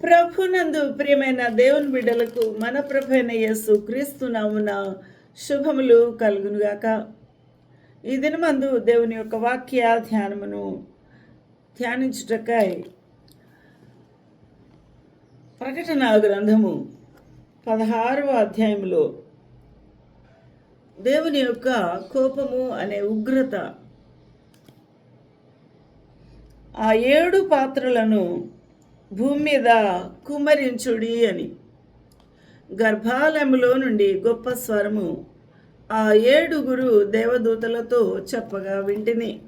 ప్రభునందు ప్రియమైన దేవుని బిడ్డలకు మన ప్రభైన యేసు క్రీస్తు నామున శుభములు కలుగునుగాక. ఈ దినమందు దేవుని యొక్క వాక్య ధ్యానమును ధ్యానించుటకై ప్రకటన గ్రంథము పదహారవ అధ్యాయంలో దేవుని యొక్క కోపము అనే ఉగ్రత ఆ ఏడు పాత్రలను భూమి మీద కుమరించుడి అని. గర్భాలయంలో నుండి గొప్ప స్వరము ఆ ఏడుగురు దేవదూతలతో చెప్పగా వింటిని.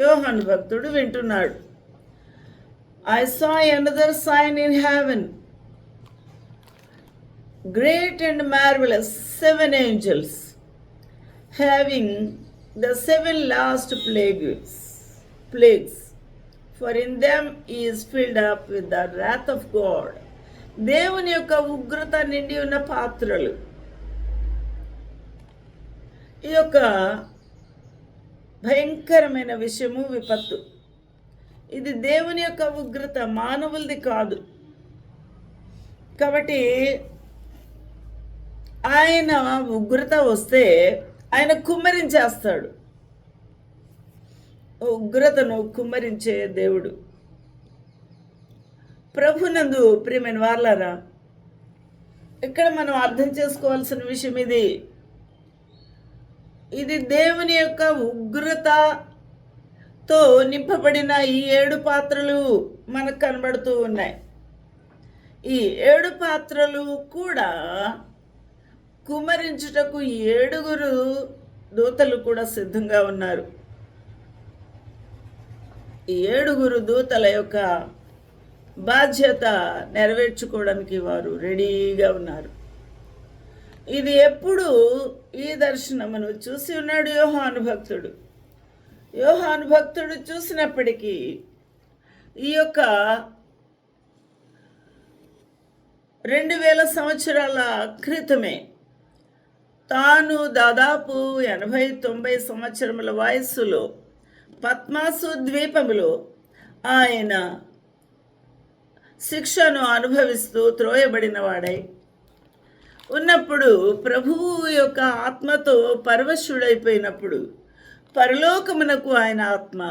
యోహాను భక్తుడు వింటున్నాడు. I saw another sign in heaven great and marvellous seven angels having the seven last plagues plagues for in them is filled up with the wrath of God దేవుని యొక్క ఉగ్రత నిండి ఉన్న పాత్రలు. ఈ యొక్క భయంకరమైన విషయము విపత్తు. ఇది దేవుని యొక్క ఉగ్రత మానవులది కాదు. కాబట్టి ఆయన ఉగ్రత వస్తే ఆయన కుమ్మరించేస్తాడు. ఉగ్రతను కుమ్మరించే దేవుడు. ప్రభునందు ప్రియమైన వార్లారా ఇక్కడ మనం అర్థం చేసుకోవాల్సిన విషయం ఇది. ఇది దేవుని యొక్క ఉగ్రతతో నింపబడిన ఈ ఏడు పాత్రలు మనకు కనబడుతూ ఉన్నాయి. ఈ ఏడు పాత్రలు కూడా కుమ్మరించుటకు ఏడుగురు దూతలు కూడా సిద్ధంగా ఉన్నారు. ఈ ఏడుగురు దూతల యొక్క బాధ్యత నెరవేర్చుకోవడానికి వారు రెడీగా ఉన్నారు. ఇది ఎప్పుడు ఈ దర్శనమును చూసి ఉన్నాడు యోహాను భక్తుడు. యోహాను భక్తుడు చూసినప్పటికీ ఈ యొక్క రెండు వేల సంవత్సరాల క్రితమే తాను దాదాపు ఎనభై తొంభై సంవత్సరముల వయస్సులో పద్మాసు ద్వీపములో ఆయన శిక్షను అనుభవిస్తూ త్రోయబడినవాడై ఉన్నప్పుడు ప్రభువు యొక్క ఆత్మతో పరవశుడైపోయినప్పుడు పరలోకమునకు ఆయన ఆత్మ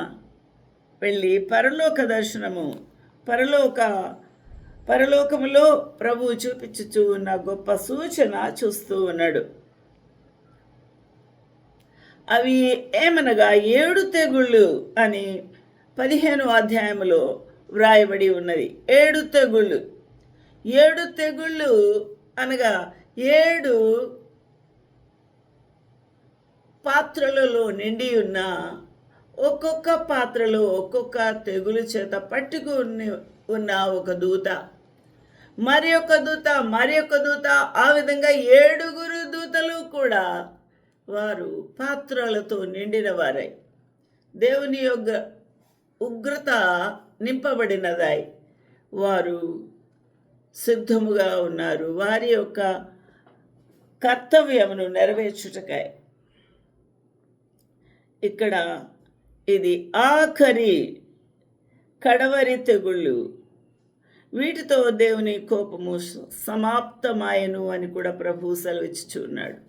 వెళ్ళి పరలోక దర్శనము పరలోక పరలోకములో ప్రభువు చూపించుచూ ఉన్న గొప్ప సూచన చూస్తూ ఉన్నాడు. అవి ఏమనగా ఏడు తెగుళ్ళు అని పదిహేను అధ్యాయములో వ్రాయబడి ఉన్నది. ఏడు తెగుళ్ళు. ఏడు తెగుళ్ళు అనగా ఏడు పాత్రలలో నిండి ఉన్న ఒక్కొక్క పాత్రలో ఒక్కొక్క తెగులు చేత పట్టుకుని ఉన్న ఒక దూత. మరి ఒక దూత మరి ఒక దూత ఆ విధంగా ఏడుగురు దూతలు కూడా వారు పాత్రలతో నిండిన వారై. దేవుని యొక్క ఉగ్రత నింపబడినదై వారు సిద్ధముగా ఉన్నారు. వారి యొక్క కర్తవ్యమును నెరవేర్చుటకాయ ఇక్కడ ఇది ఆఖరి కడవరి తెగుళ్ళు. వీటితో దేవుని కోపము సమాప్తమాయను అని కూడా ప్రభు సెలవిచ్చుచున్నాడు.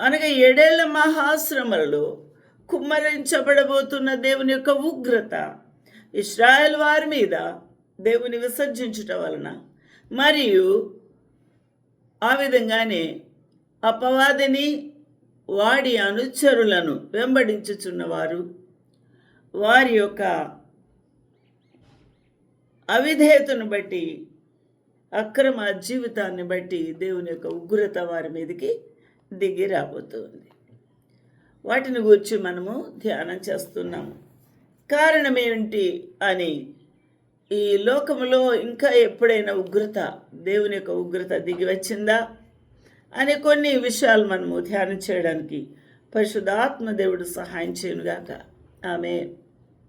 అనగా ఏడేళ్ళ మహాశ్రమలలో కుమ్మరించబడబోతున్న దేవుని యొక్క ఉగ్రత. ఇస్రాయల్ వారి మీద దేవుని విసర్జించుట వలన. మరియు ఆ విధంగానే అపవాదిని వాడి అనుచరులను వెంబడించుచున్నవారు. వారి యొక్క అవిధేయతను బట్టి అక్రమ జీవితాన్ని బట్టి దేవుని యొక్క ఉగ్రత వారి మీదకి దిగి రాబోతుంది. వాటిని గురించి మనము ధ్యానం చేస్తున్నాము. కారణం ఏమిటి అని ఈ లోకములో ఇంకా ఎప్పుడైనా ఉగ్రత దేవుని యొక్క ఉగ్రత దిగి వచ్చిందా అనే కొన్ని విషయాలు మనము ధ్యానం చేయడానికి పరిశుద్ధాత్మ దేవుడు సహాయం చేయనుగాక. ఆమె